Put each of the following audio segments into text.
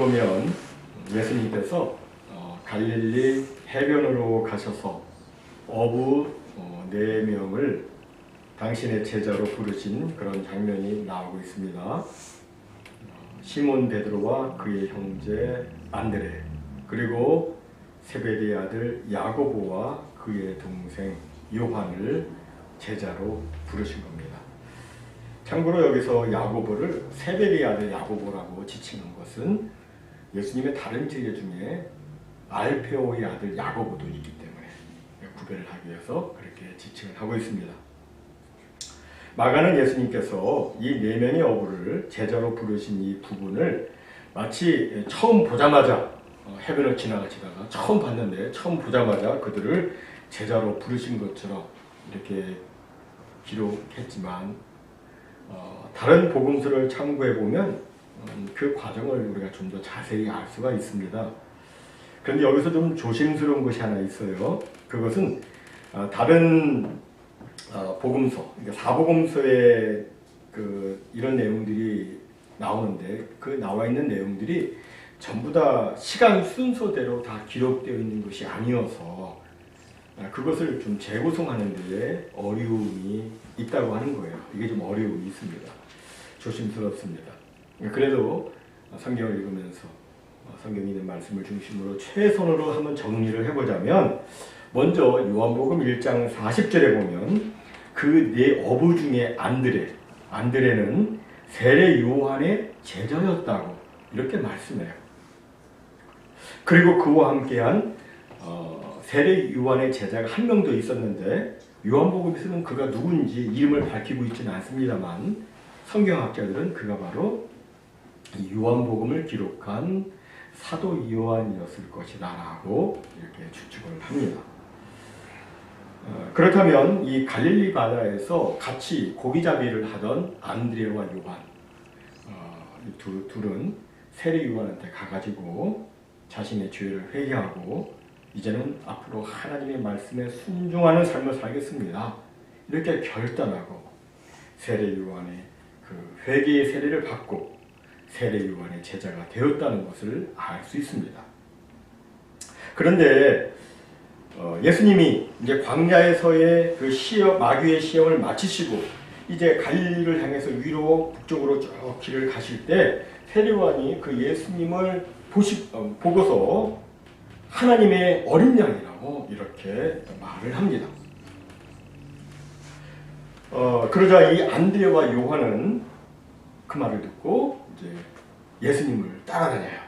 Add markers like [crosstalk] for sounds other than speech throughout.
보면 예수님께서 어, 갈릴리 해변으로 가셔서 어부 어, 네 명을 당신의 제자로 부르신 그런 장면이 나오고 있습니다. 어, 시몬 베드로와 그의 형제 안드레 그리고 세베리의 아들 야고보와 그의 동생 요한을 제자로 부르신 겁니다. 참고로 여기서 야고보를 세베리의 아들 야고보라고 지칭한 것은 예수님의 다른 제자 중에 알페오의 아들 야고보도 있기 때문에 구별을 하기 위해서 그렇게 지칭을 하고 있습니다. 마가는 예수님께서 이 네 명의 어부를 제자로 부르신 이 부분을 마치 처음 보자마자 어, 해변을 지나가시다가 처음 봤는데 처음 보자마자 그들을 제자로 부르신 것처럼 이렇게 기록했지만 어, 다른 복음서를 참고해 보면 음, 그 과정을 우리가 좀 더 자세히 알 수가 있습니다. 그런데 여기서 좀 조심스러운 것이 하나 있어요. 그것은 어, 다른 어, 복음서, 그러니까 사복음서에 그 이런 내용들이 나오는데 그 나와 있는 내용들이 전부 다 시간 순서대로 다 기록되어 있는 것이 아니어서 아, 그것을 좀 재구성하는 데에 어려움이 있다고 하는 거예요. 이게 좀 어려움이 있습니다. 조심스럽습니다. 그래도 성경을 읽으면서 성경이 있는 말씀을 중심으로 최선으로 한번 정리를 해보자면 먼저 요한복음 1장 40절에 보면 그 네 어부 중에 안드레, 안드레는 세례 요한의 제자였다고 이렇게 말씀해요. 그리고 그와 함께한 어, 세례 요한의 제자가 한 명 더 있었는데 요한복음에서는 그가 누군지 이름을 밝히고 있지는 않습니다만 성경학자들은 그가 바로 이 요한복음을 기록한 사도 요한이었을 것이다라고 이렇게 추측을 합니다. 어, 그렇다면 이 갈릴리 바다에서 같이 고기잡이를 하던 안드레와 요한 어, 이 두, 둘은 세례 요한한테 가가지고 자신의 죄를 회개하고 이제는 앞으로 하나님의 말씀에 순종하는 삶을 살겠습니다. 이렇게 결단하고 세례 요한의 그 회개의 세례를 받고 세례 요한의 제자가 되었다는 것을 알 수 있습니다. 그런데 어, 예수님이 이제 광야에서의 그 시험 마귀의 시험을 마치시고 이제 갈릴리를 향해서 위로 북쪽으로 쭉 길을 가실 때 세례 요한이 그 예수님을 보시 어, 보고서 하나님의 어린 양이라고 이렇게 말을 합니다. 어, 그러자 이 안드레와 요한은 그 말을 듣고 이제 예수님을 따라다녀요.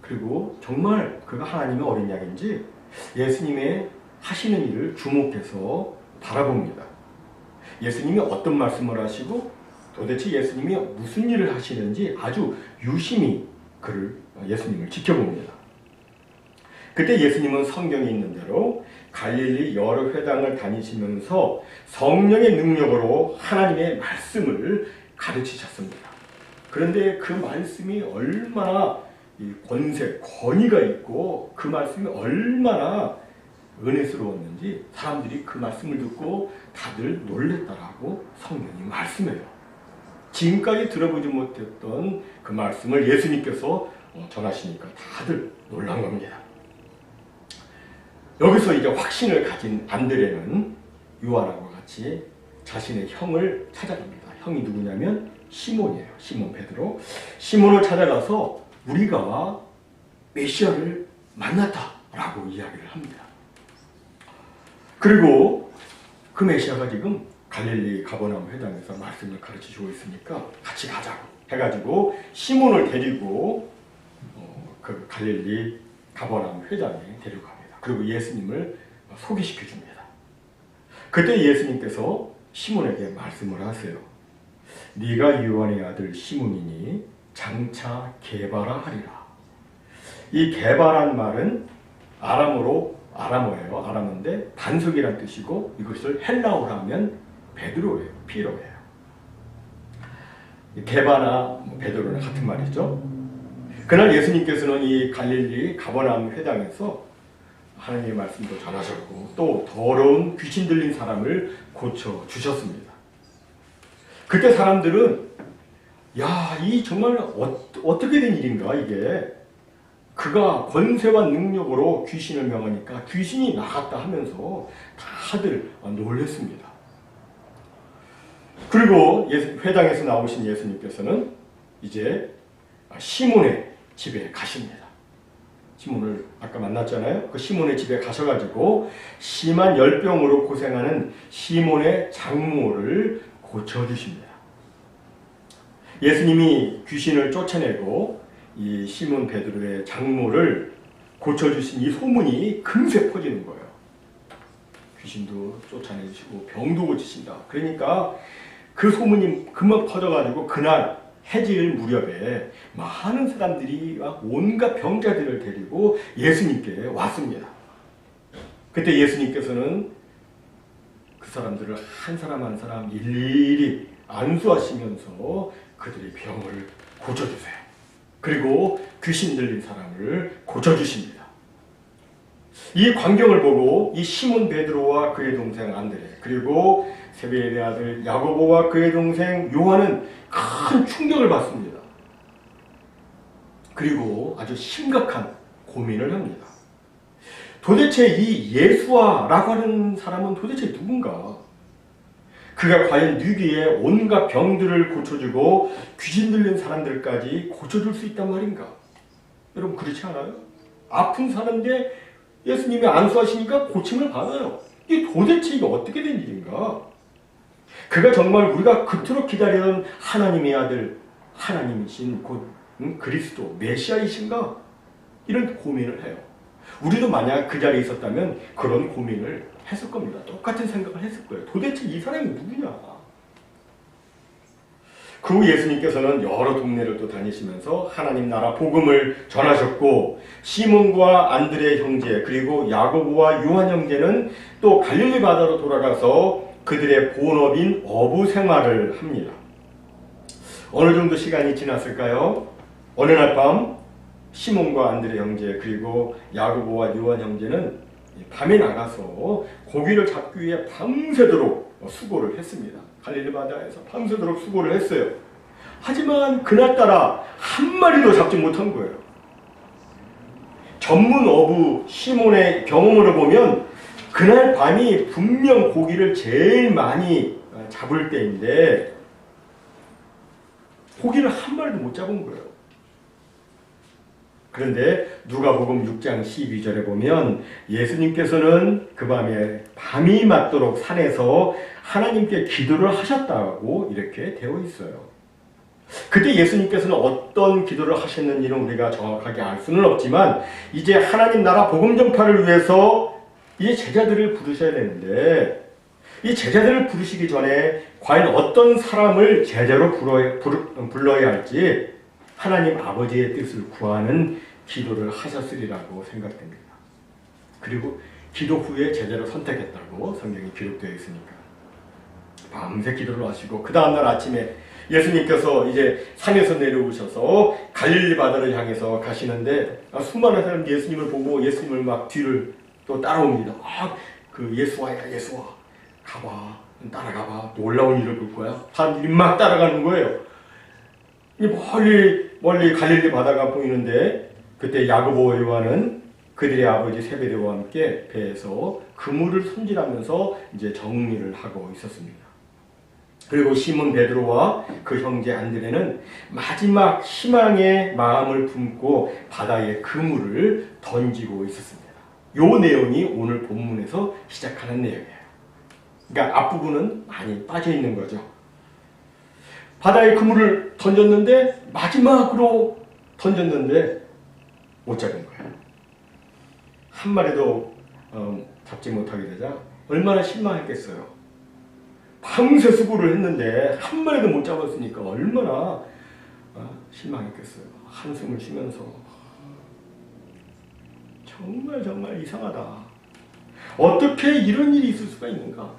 그리고 정말 그가 하나님의 어린 양인지 예수님의 하시는 일을 주목해서 바라봅니다. 예수님이 어떤 말씀을 하시고 도대체 예수님이 무슨 일을 하시는지 아주 유심히 그를 예수님을 지켜봅니다. 그때 예수님은 성경에 있는 대로 갈릴리 여러 회당을 다니시면서 성령의 능력으로 하나님의 말씀을 가르치셨습니다. 그런데 그 말씀이 얼마나 권세, 권위가 있고 그 말씀이 얼마나 은혜스러웠는지 사람들이 그 말씀을 듣고 다들 놀랬다라고 성경이 말씀해요. 지금까지 들어보지 못했던 그 말씀을 예수님께서 전하시니까 다들 놀란 겁니다. 여기서 이제 확신을 가진 안드레는 요한하고 같이 자신의 형을 찾아갑니다. 형이 누구냐면 시몬이에요. 시몬 베드로. 시몬을 찾아가서 우리가 메시아를 만났다라고 이야기를 합니다. 그리고 그 메시아가 지금 갈릴리 가버나움 회당에서 말씀을 가르치고 있으니까 같이 가자고 해가지고 시몬을 데리고 어, 그 갈릴리 가버나움 회당에 데려갑니다. 그리고 예수님을 소개시켜 줍니다. 그때 예수님께서 시몬에게 말씀을 하세요. 네가 요한의 아들 시몬이니 장차 개바라 하리라. 이 개바란 말은 아람어로 아람어예요. 아람어인데 반석이란 뜻이고 이것을 헬라어로 하면 베드로예요. 피로예요. 개바나 베드로는 같은 말이죠. 그날 예수님께서는 이 갈릴리 가버나움 회당에서 하나님의 말씀도 전하셨고 또 더러운 귀신 들린 사람을 고쳐 주셨습니다. 그때 사람들은 야, 이 정말 어, 어떻게 된 일인가 이게? 그가 권세와 능력으로 귀신을 명하니까 귀신이 나갔다 하면서 다들 놀랬습니다. 그리고 회당에서 나오신 예수님께서는 이제 시몬의 집에 가십니다. 시몬을 아까 만났잖아요. 그 시몬의 집에 가셔가지고 심한 열병으로 고생하는 시몬의 장모를 고쳐주십니다. 예수님이 귀신을 쫓아내고 이 시몬 베드로의 장모를 고쳐주신 이 소문이 금세 퍼지는 거예요. 귀신도 쫓아내시고 병도 고치신다. 그러니까 그 소문이 금방 퍼져가지고 그날 해질 무렵에 많은 사람들이 막 온갖 병자들을 데리고 예수님께 왔습니다. 그때 예수님께서는 그 사람들을 한 사람 한 사람 일일이 안수하시면서 그들의 병을 고쳐주세요. 그리고 귀신 들린 사람을 고쳐주십니다. 이 광경을 보고 이 시몬 베드로와 그의 동생 안드레 그리고 세베의 아들 야고보와 그의 동생 요한은 큰 충격을 받습니다. 그리고 아주 심각한 고민을 합니다. 도대체 이 예수와라고 하는 사람은 도대체 누군가? 그가 과연 뉘기에 온갖 병들을 고쳐주고 귀신 들린 사람들까지 고쳐줄 수 있단 말인가? 여러분 그렇지 않아요? 아픈 사람인데 예수님이 안수하시니까 고침을 받아요. 이게 도대체 이게 어떻게 된 일인가? 그가 정말 우리가 그토록 기다리던 하나님의 아들, 하나님이신 곧 음, 그리스도, 메시아이신가? 이런 고민을 해요. 우리도 만약 그 자리에 있었다면 그런 고민을 했을 겁니다. 똑같은 생각을 했을 거예요. 도대체 이 사람이 누구냐? 그 후 예수님께서는 여러 동네를 또 다니시면서 하나님 나라 복음을 전하셨고 시몬과 안드레 형제 그리고 야고보와 요한 형제는 또 갈릴리 바다로 돌아가서 그들의 본업인 어부 생활을 합니다. 어느 정도 시간이 지났을까요? 어느 날 밤 시몬과 안드레 형제 그리고 야고보와 요한 형제는 밤에 나가서 고기를 잡기 위해 밤새도록 수고를 했습니다. 갈릴리 바다에서 밤새도록 수고를 했어요. 하지만 그날따라 한 마리도 잡지 못한 거예요. 전문 어부 시몬의 경험으로 보면 그날 밤이 분명 고기를 제일 많이 잡을 때인데 고기를 한 마리도 못 잡은 거예요. 그런데 누가복음 6장 12절에 보면 예수님께서는 그 밤에 밤이 맞도록 산에서 하나님께 기도를 하셨다고 이렇게 되어 있어요. 그때 예수님께서는 어떤 기도를 하셨는지는 우리가 정확하게 알 수는 없지만 이제 하나님 나라 복음 전파를 위해서 이제 제자들을 부르셔야 되는데 이 제자들을 부르시기 전에 과연 어떤 사람을 제자로 불러야 할지 하나님 아버지의 뜻을 구하는 기도를 하셨으리라고 생각됩니다. 그리고 기도 후에 제자로 선택했다고 성경이 기록되어 있으니까 밤새 기도를 하시고 그 다음날 아침에 예수님께서 이제 산에서 내려오셔서 갈릴리 바다를 향해서 가시는데 수많은 사람들이 예수님을 보고 예수님을 막 뒤를 또 따라옵니다. 아, 그 예수와야 예수와 가봐 따라가봐 놀라운 일을 볼 거야. 사람들이 막 따라가는 거예요. 멀리 멀리 갈릴리 바다가 보이는데 그때 야고보와 요한은 그들의 아버지 세베대와 함께 배에서 그물을 손질하면서 이제 정리를 하고 있었습니다. 그리고 시몬 베드로와 그 형제 안드레는 마지막 희망의 마음을 품고 바다에 그물을 던지고 있었습니다. 요 내용이 오늘 본문에서 시작하는 내용이에요. 그러니까 앞부분은 많이 빠져 있는 거죠. 바다에 그물을 던졌는데 마지막으로 던졌는데 못 잡은 거예요. 한 마리도 어, 잡지 못하게 되자 얼마나 실망했겠어요. 밤새 수고를 했는데 한 마리도 못 잡았으니까 얼마나 어, 실망했겠어요. 한숨을 쉬면서 정말 정말 이상하다. 어떻게 이런 일이 있을 수가 있는가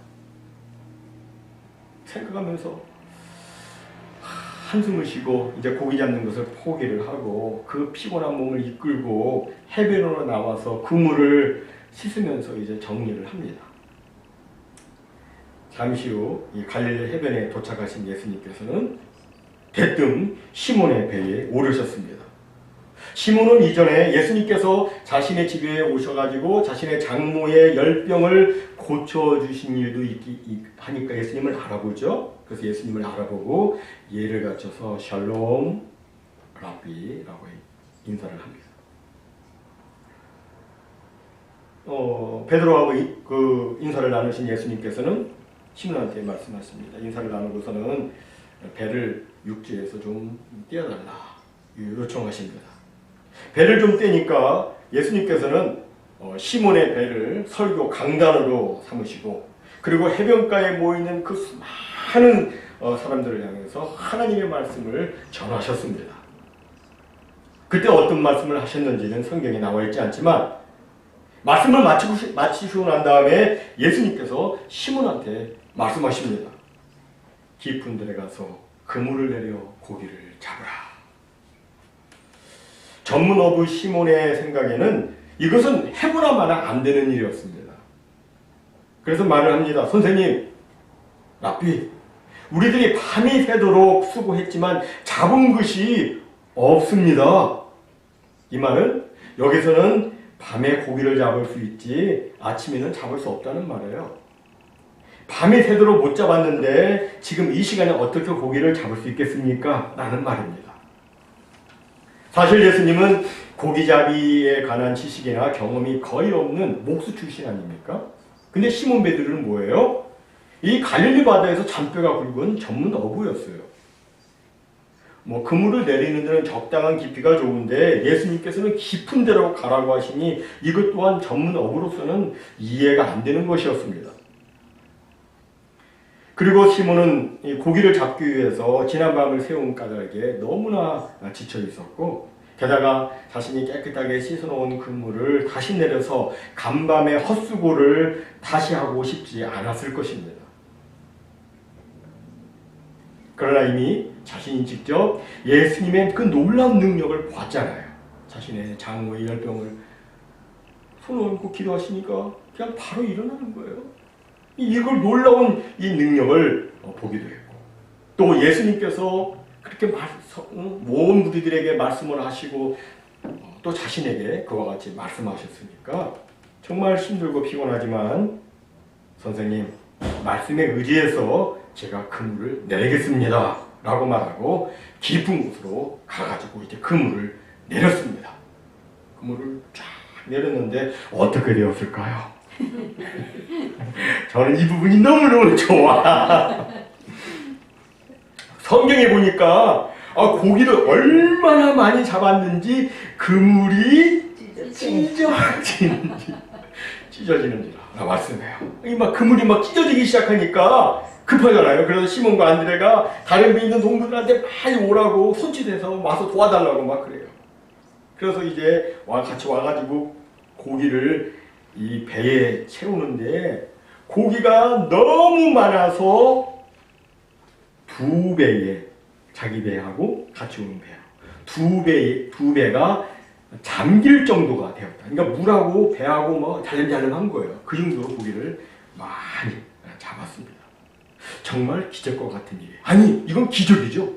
생각하면서 한숨을 쉬고 이제 고기 잡는 것을 포기를 하고 그 피곤한 몸을 이끌고 해변으로 나와서 그물을 씻으면서 이제 정리를 합니다. 잠시 후 이 갈릴리 해변에 도착하신 예수님께서는 대뜸 시몬의 배에 오르셨습니다. 시몬은 이전에 예수님께서 자신의 집에 오셔가지고 자신의 장모의 열병을 고쳐주신 일도 있기, 있- 하니까 예수님을 알아보죠. 그래서 예수님을 알아보고 예를 갖춰서 샬롬 라비라고 인사를 합니다. 어, 베드로하고 이- 그 인사를 나누신 예수님께서는 시몬한테 말씀하십니다. 인사를 나누고서는 배를 육지에서 좀 떼어달라 요청하십니다. 배를 좀 떼니까 예수님께서는 어, 시몬의 배를 설교 강단으로 삼으시고 그리고 해변가에 모이는 그 수많은 어, 사람들을 향해서 하나님의 말씀을 전하셨습니다. 그때 어떤 말씀을 하셨는지는 성경에 나와 있지 않지만 말씀을 마치고, 마치시고 난 다음에 예수님께서 시몬한테 말씀하십니다. 깊은 데에 가서 그물을 내려 고기를 잡으라. 전문 어부 시몬의 생각에는 이것은 해보나마나 안 되는 일이었습니다. 그래서 말을 합니다. 선생님, 랍비, 우리들이 밤이 새도록 수고했지만 잡은 것이 없습니다. 이 말은 여기서는 밤에 고기를 잡을 수 있지 아침에는 잡을 수 없다는 말이에요. 밤이 새도록 못 잡았는데 지금 이 시간에 어떻게 고기를 잡을 수 있겠습니까? 라는 말입니다. 사실 예수님은 고기잡이에 관한 지식이나 경험이 거의 없는 목수 출신 아닙니까? 근데 시몬 베드로는 뭐예요? 이 갈릴리 바다에서 잔뼈가 굵은 전문 어부였어요. 뭐 그물을 내리는 데는 적당한 깊이가 좋은데 예수님께서는 깊은 데로 가라고 하시니 이것 또한 전문 어부로서는 이해가 안 되는 것이었습니다. 그리고 시몬은 이 고기를 잡기 위해서 지난 밤을 세운 까닭에 너무나 지쳐 있었고 게다가 자신이 깨끗하게 씻어놓은 그물을 다시 내려서 간밤에 헛수고를 다시 하고 싶지 않았을 것입니다. 그러나 이미 자신이 직접 예수님의 그 놀라운 능력을 봤잖아요. 자신의 장모의 열병을 손 얹고 기도하시니까 그냥 바로 일어나는 거예요. 이걸 놀라운 이 능력을 어, 보기도 했고 또 예수님께서 그렇게 말, 어, 무리들에게 말씀을 하시고 어, 또 자신에게 그와 같이 말씀하셨으니까 정말 힘들고 피곤하지만 선생님 말씀에 의지해서 제가 그물을 내리겠습니다 라고 말하고 깊은 곳으로 가가지고 이제 그물을 내렸습니다 그물을 쫙 내렸는데 어떻게 되었을까요? [laughs] 저는 이 부분이 너무너무 좋아. [laughs] 성경에 보니까 아, 고기를 얼마나 많이 잡았는지 그물이 찢어지는지 찢어지는지라 말씀해요. 이 막 그물이 막 찢어지기 시작하니까 급하잖아요. 그래서 시몬과 안드레가 다른 배 있는 동물들한테 빨리 오라고 손짓해서 와서 도와달라고 막 그래요. 그래서 이제 와 같이 와가지고 고기를 이 배에 채우는데 고기가 너무 많아서 두 배에 자기 배하고 같이 오는 배하고 두 배, 두 배가 잠길 정도가 되었다. 그러니까 물하고 배하고 뭐 잘름잘름한 거예요. 그 정도로 고기를 많이 잡았습니다. 정말 기적과 같은 일이에요. 아니, 이건 기적이죠.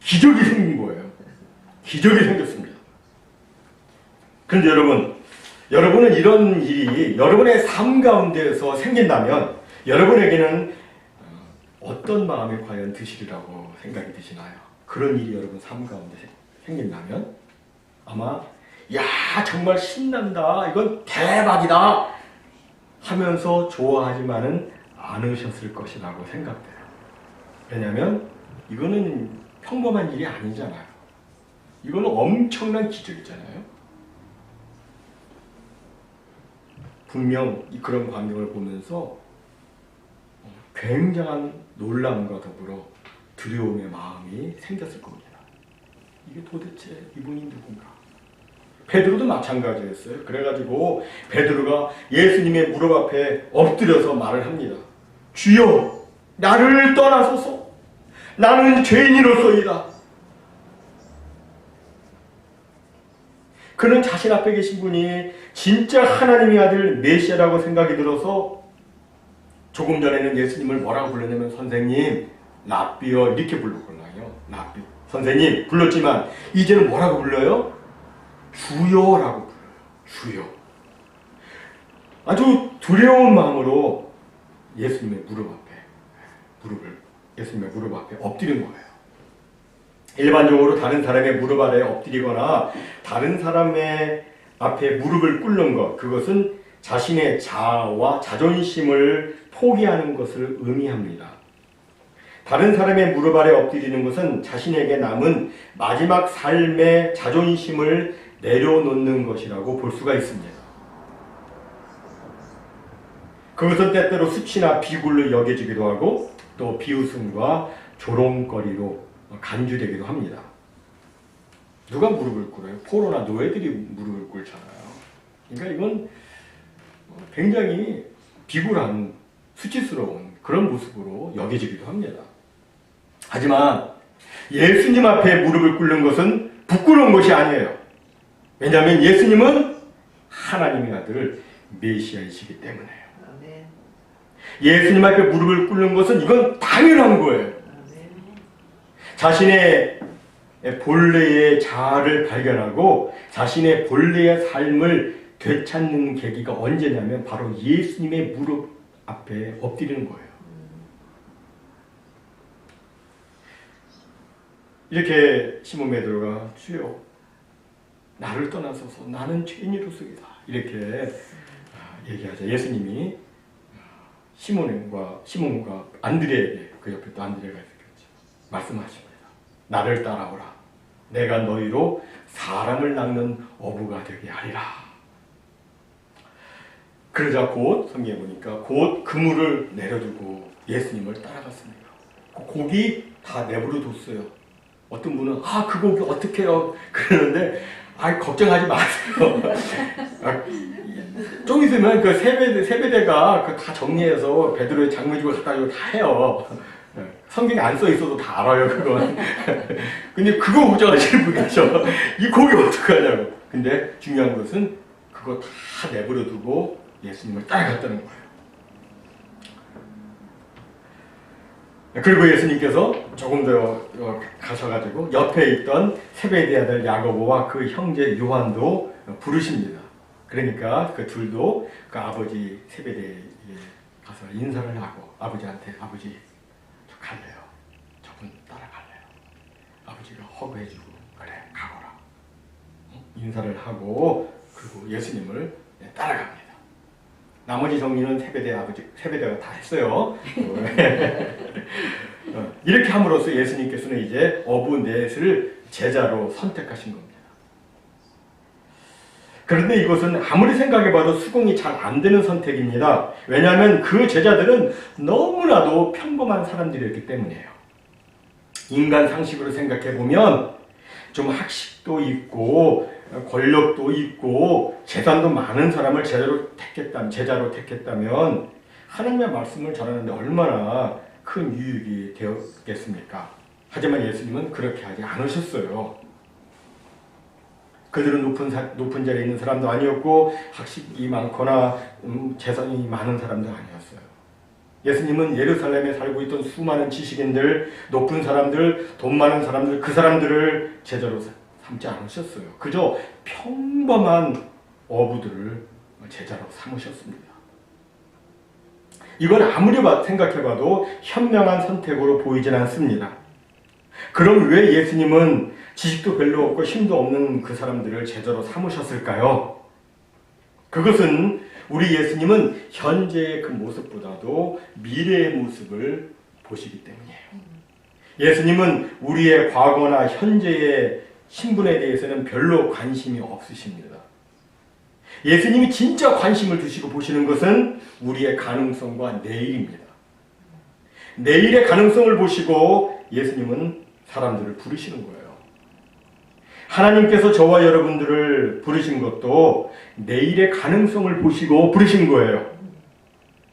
기적이 생긴 거예요. 기적이 생겼습니다. 그런데 여러분, 여러분은 이런 일이 여러분의 삶 가운데에서 생긴다면 여러분에게는 어떤 마음이 과연 드시리라고 생각이 드시나요? 그런 일이 여러분 삶 가운데 생긴다면 아마 야 정말 신난다 이건 대박이다 하면서 좋아하지만은 않으셨을 것이라고 생각돼요. 왜냐하면 이거는 평범한 일이 아니잖아요. 이거는 엄청난 기적이잖아요. 분명 이 그런 광경을 보면서 굉장한 놀람과 더불어 두려움의 마음이 생겼을 겁니다. 이게 도대체 이분이 누군가? 베드로도 마찬가지였어요. 그래가지고 베드로가 예수님의 무릎 앞에 엎드려서 말을 합니다. 주여, 나를 떠나소서. 나는 죄인으로서이다. 그는 자신 앞에 계신 분이 진짜 하나님의 아들 메시아라고 생각이 들어서 조금 전에는 예수님을 뭐라고 불렀냐면 선생님, 랍비여 이렇게 불렀거든요. 랍비, 선생님 불렀지만 이제는 뭐라고 불러요? 주여라고 불러요. 주여. 아주 두려운 마음으로 예수님의 무릎 앞에 무릎을 예수님의 무릎 앞에 엎드린 거예요. 일반적으로 다른 사람의 무릎 아래 엎드리거나 다른 사람의 앞에 무릎을 꿇는 것 그것은 자신의 자아와 자존심을 포기하는 것을 의미합니다. 다른 사람의 무릎 아래 엎드리는 것은 자신에게 남은 마지막 삶의 자존심을 내려놓는 것이라고 볼 수가 있습니다. 그것은 때때로 수치나 비굴로 여겨지기도 하고 또 비웃음과 조롱거리로 간주되기도 합니다. 누가 무릎을 꿇어요? 포로나 노예들이 무릎을 꿇잖아요. 그러니까 이건 굉장히 비굴한 수치스러운 그런 모습으로 여겨지기도 합니다. 하지만 예수님 앞에 무릎을 꿇는 것은 부끄러운 것이 아니에요. 왜냐하면 예수님은 하나님의 아들 메시아이시기 때문에요. 아멘. 예수님 앞에 무릎을 꿇는 것은 이건 당연한 거예요. 자신의 본래의 자아를 발견하고 자신의 본래의 삶을 되찾는 계기가 언제냐면 바로 예수님의 무릎 앞에 엎드리는 거예요. 이렇게 시몬 베드로가 주여 나를 떠나서서 나는 죄인이로소이다 이렇게 아, 얘기하자 예수님이 시몬과 시몬과 안드레에게 그 옆에 또 안드레가 있었겠지 말씀하십니다. 나를 따라오라. 내가 너희로 사람을 낚는 어부가 되게 하리라. 그러자 곧 성경에 보니까 곧 그물을 내려두고 예수님을 따라갔습니다. 그 고기 다 내버려 뒀어요. 어떤 분은 아 그 고기 어떻게 해요? 그러는데 아 걱정하지 마세요. 아, 좀 있으면 그 세배대 세배대가 그 다 정리해서 베드로의 장례식을 갖다 주고 다 해요. 예, 성경에 안 써 있어도 다 알아요 그건. [laughs] 근데 그거 걱정하시는 분 계셔. 이 고기 어떡하냐고. 근데 중요한 것은 그거 다 내버려 두고 예수님을 따라갔다는 거예요. 그리고 예수님께서 조금 더 어, 가셔가지고 옆에 있던 세베대 아들 야고보와 그 형제 요한도 부르십니다. 그러니까 그 둘도 그 아버지 세베대에 가서 인사를 하고 아버지한테 아버지 저 갈래요. 저분 따라갈래요. 아버지가 허구해주고 그래 가거라. 어? 인사를 하고 그리고 예수님을 네, 따라갑니다. 나머지 정리는 세배대 아버지 세배대가 다 했어요. [laughs] 어, 이렇게 함으로써 예수님께서는 이제 어부 넷을 제자로 선택하신 겁니다. 그런데 이것은 아무리 생각해봐도 수긍이 잘 안 되는 선택입니다. 왜냐하면 그 제자들은 너무나도 평범한 사람들이었기 때문이에요. 인간 상식으로 생각해보면 좀 학식도 있고 권력도 있고 재산도 많은 사람을 제자로 택했다면 제자로 택했다면 하나님의 말씀을 전하는데 얼마나 큰 유익이 되었겠습니까? 하지만 예수님은 그렇게 하지 않으셨어요. 그들은 높은 사, 높은 자리에 있는 사람도 아니었고 학식이 많거나 음, 재산이 많은 사람도 아니었어요. 예수님은 예루살렘에 살고 있던 수많은 지식인들, 높은 사람들, 돈 많은 사람들, 그 사람들을 제자로 삼지 않으셨어요. 그저 평범한 어부들을 제자로 삼으셨습니다. 이건 아무리 생각해봐도 현명한 선택으로 보이진 않습니다. 그럼 왜 예수님은 지식도 별로 없고 힘도 없는 그 사람들을 제자로 삼으셨을까요? 그것은 우리 예수님은 현재의 그 모습보다도 미래의 모습을 보시기 때문이에요. 예수님은 우리의 과거나 현재의 신분에 대해서는 별로 관심이 없으십니다. 예수님이 진짜 관심을 두시고 보시는 것은 우리의 가능성과 내일입니다. 내일의 가능성을 보시고 예수님은 사람들을 부르시는 거예요. 하나님께서 저와 여러분들을 부르신 것도 내일의 가능성을 보시고 부르신 거예요.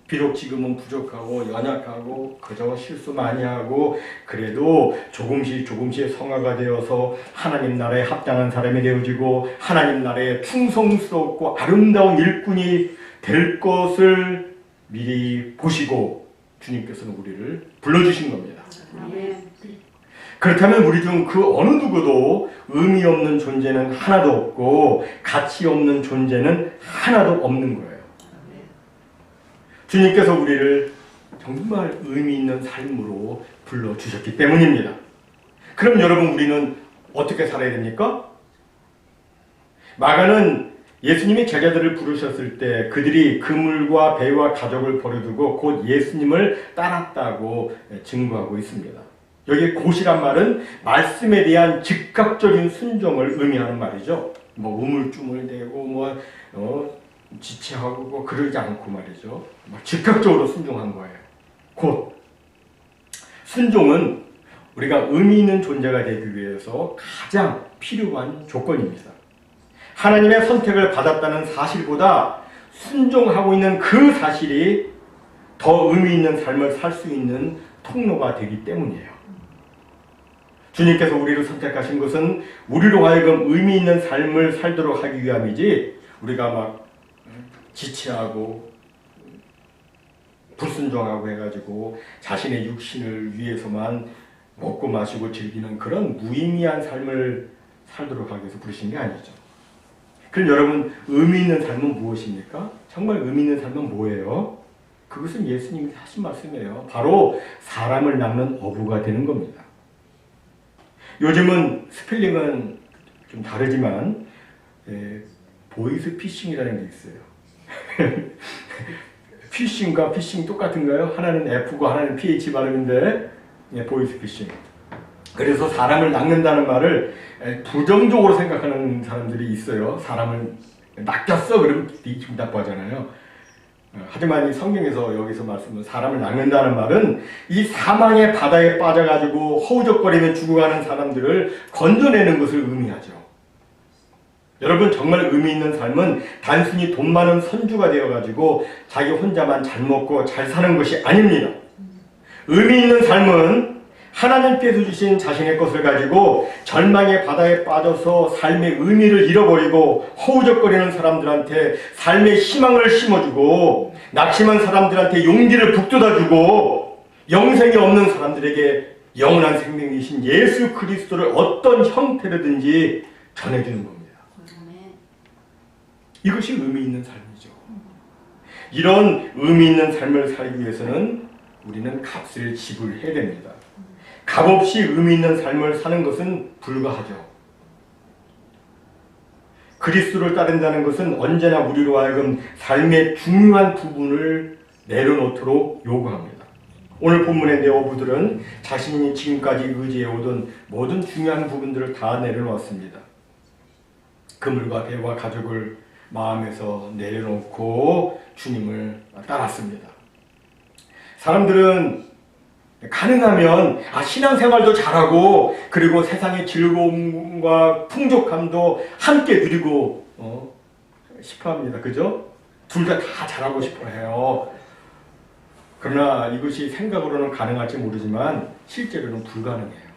비록 지금은 부족하고 연약하고 그저 실수 많이 하고 그래도 조금씩 조금씩 성화가 되어서 하나님 나라에 합당한 사람이 되어지고 하나님 나라에 충성스럽고 아름다운 일꾼이 될 것을 미리 보시고 주님께서는 우리를 불러주신 겁니다. 그렇다면 우리 중 그 어느 누구도 의미 없는 존재는 하나도 없고 가치 없는 존재는 하나도 없는 거예요. 주님께서 우리를 정말 의미 있는 삶으로 불러주셨기 때문입니다. 그럼 여러분 우리는 어떻게 살아야 됩니까? 마가는 예수님이 제자들을 부르셨을 때 그들이 그물과 배와 가족을 버려두고 곧 예수님을 따랐다고 증거하고 있습니다. 여기 곧이란 말은 말씀에 대한 즉각적인 순종을 의미하는 말이죠. 뭐 우물쭈물 대고 뭐 어, 지체하고 뭐 그러지 않고 말이죠. 막 즉각적으로 순종한 거예요. 곧 순종은 우리가 의미 있는 존재가 되기 위해서 가장 필요한 조건입니다. 하나님의 선택을 받았다는 사실보다 순종하고 있는 그 사실이 더 의미 있는 삶을 살 수 있는 통로가 되기 때문이에요. 주님께서 우리를 선택하신 것은 우리로 하여금 의미 있는 삶을 살도록 하기 위함이지 우리가 막 지체하고 불순종하고 해가지고 자신의 육신을 위해서만 먹고 마시고 즐기는 그런 무의미한 삶을 살도록 하기 위해서 부르신 게 아니죠. 그럼 여러분 의미 있는 삶은 무엇입니까? 정말 의미 있는 삶은 뭐예요? 그것은 예수님이 하신 말씀이에요. 바로 사람을 낳는 어부가 되는 겁니다. 요즘은 스펠링은 좀 다르지만 예, 보이스 피싱이라는 게 있어요. [laughs] 피싱과 피싱 똑같은가요? 하나는 F고 하나는 PH 발음인데 예, 보이스 피싱. 그래서 사람을 낚는다는 말을 예, 부정적으로 생각하는 사람들이 있어요. 사람을 낚였어 그러면 기분 나빠하잖아요. 어, 하지만 이 성경에서 여기서 말씀은 사람을 낚는다는 말은 이 사망의 바다에 빠져가지고 허우적거리며 죽어가는 사람들을 건져내는 것을 의미하죠. 여러분 정말 의미 있는 삶은 단순히 돈 많은 선주가 되어가지고 자기 혼자만 잘 먹고 잘 사는 것이 아닙니다. 의미 있는 삶은 하나님께서 주신 자신의 것을 가지고 절망의 바다에 빠져서 삶의 의미를 잃어버리고 허우적거리는 사람들한테 삶의 희망을 심어주고 낙심한 사람들한테 용기를 북돋아주고 영생이 없는 사람들에게 영원한 생명이신 예수 그리스도를 어떤 형태로든지 전해주는 겁니다. 이것이 의미 있는 삶이죠. 이런 의미 있는 삶을 살기 위해서는 우리는 값을 지불해야 됩니다. 값없이 의미 있는 삶을 사는 것은 불가하죠. 그리스도를 따른다는 것은 언제나 우리로 하여금 삶의 중요한 부분을 내려놓도록 요구합니다. 오늘 본문의 네어부들은 자신이 지금까지 의지해오던 모든 중요한 부분들을 다 내려놓았습니다. 그물과 배와 가족을 마음에서 내려놓고 주님을 따랐습니다. 사람들은 가능하면 아, 신앙생활도 잘하고 그리고 세상의 즐거움과 풍족함도 함께 누리고 어, 싶어합니다. 그죠? 둘 다 다 잘하고 싶어해요. 그러나 이것이 생각으로는 가능할지 모르지만 실제로는 불가능해요.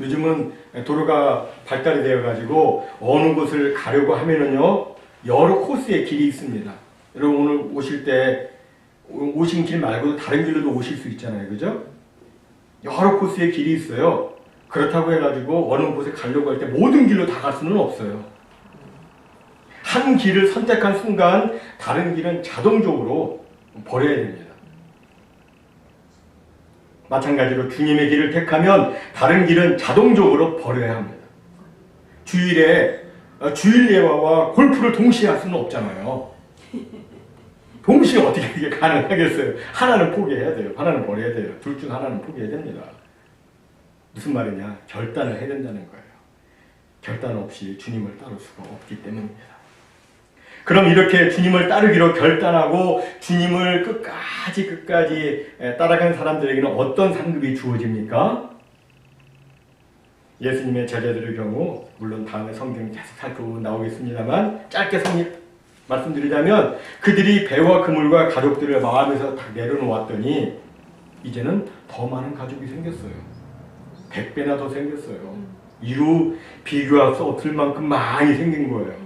요즘은 도로가 발달이 되어가지고 어느 곳을 가려고 하면은요 여러 코스의 길이 있습니다. 여러분 오늘 오실 때 오신 길 말고도 다른 길로도 오실 수 있잖아요. 그죠? 여러 코스의 길이 있어요. 그렇다고 해가지고 어느 곳에 가려고 할 때 모든 길로 다 갈 수는 없어요. 한 길을 선택한 순간 다른 길은 자동적으로 버려야 됩니다. 마찬가지로 주님의 길을 택하면 다른 길은 자동적으로 버려야 합니다. 주일에 어, 주일 예화와 골프를 동시에 할 수는 없잖아요. 동시에 어떻게 이게 가능하겠어요? 하나는 포기해야 돼요. 하나는 버려야 돼요. 둘 중 하나는 포기해야 됩니다. 무슨 말이냐? 결단을 해야 된다는 거예요. 결단 없이 주님을 따를 수가 없기 때문입니다. 그럼 이렇게 주님을 따르기로 결단하고 주님을 끝까지 끝까지 따라간 사람들에게는 어떤 상급이 주어집니까? 예수님의 제자들의 경우 물론 다음에 성경 계속 살펴보면 나오겠습니다만 짧게 성립 말씀드리자면 그들이 배와 그물과 가족들을 마음에서 다 내려놓았더니 이제는 더 많은 가족이 생겼어요. 100배나 더 생겼어요. 이루 비교할 수 없을 만큼 많이 생긴 거예요.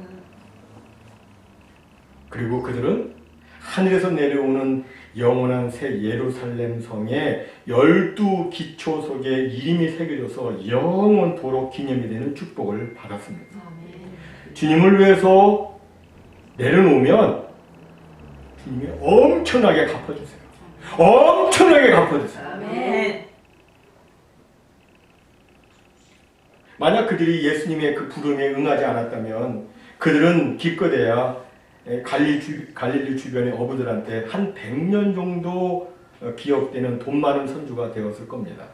그리고 그들은 하늘에서 내려오는 영원한 새 예루살렘 성에 열두 기초 속에 이름이 새겨져서 영원토록 기념이 되는 축복을 받았습니다. 주님을 위해서 내려놓으면 주님이 엄청나게 갚아주세요. 엄청나게 갚아주세요. 아멘. 만약 그들이 예수님의 그 부름에 응하지 않았다면 그들은 기껏해야 갈릴 주, 갈릴리 주변의 어부들한테 한 100년 정도 어, 기억되는 돈 많은 선주가 되었을 겁니다.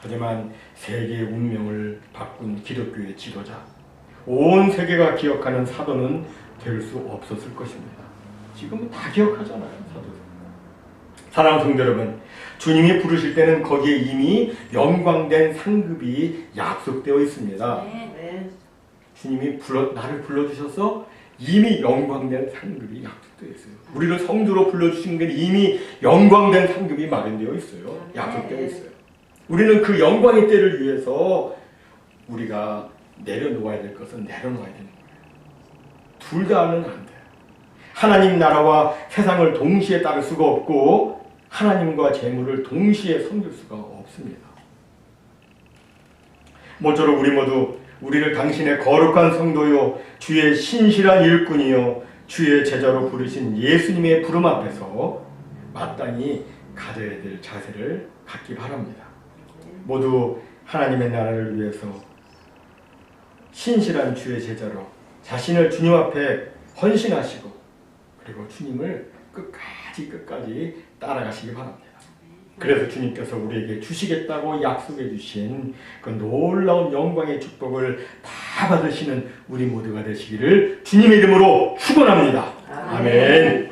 하지만 세계의 운명을 바꾼 기독교의 지도자, 온 세계가 기억하는 사도는 될 수 없었을 것입니다. 지금은 다 기억하잖아요, 사도들. 사랑하는 성도 여러분, 주님이 부르실 때는 거기에 이미 영광된 상급이 약속되어 있습니다. 네. 주님이 불러, 나를 불러주셔서 이미 영광된 상급이 약속되어 있어요. 우리를 성도로 불러주신 게 이미 영광된 상급이 마련되어 있어요. 약속되어 있어요. 우리는 그 영광의 때를 위해서 우리가 내려놓아야 될 것은 내려놓아야 되는 거예요. 둘 다는 안 돼요. 하나님 나라와 세상을 동시에 따를 수가 없고 하나님과 재물을 동시에 섬길 수가 없습니다. 모쪼록 우리 모두 우리를 당신의 거룩한 성도요 주의 신실한 일꾼이요 주의 제자로 부르신 예수님의 부름 앞에서 마땅히 가져야 될 자세를 갖기 바랍니다. 모두 하나님의 나라를 위해서 신실한 주의 제자로 자신을 주님 앞에 헌신하시고 그리고 주님을 끝까지 끝까지 따라가시기 바랍니다. 그래서 주님께서 우리에게 주시겠다고 약속해 주신 그 놀라운 영광의 축복을 다 받으시는 우리 모두가 되시기를 주님의 이름으로 축원합니다. 아멘.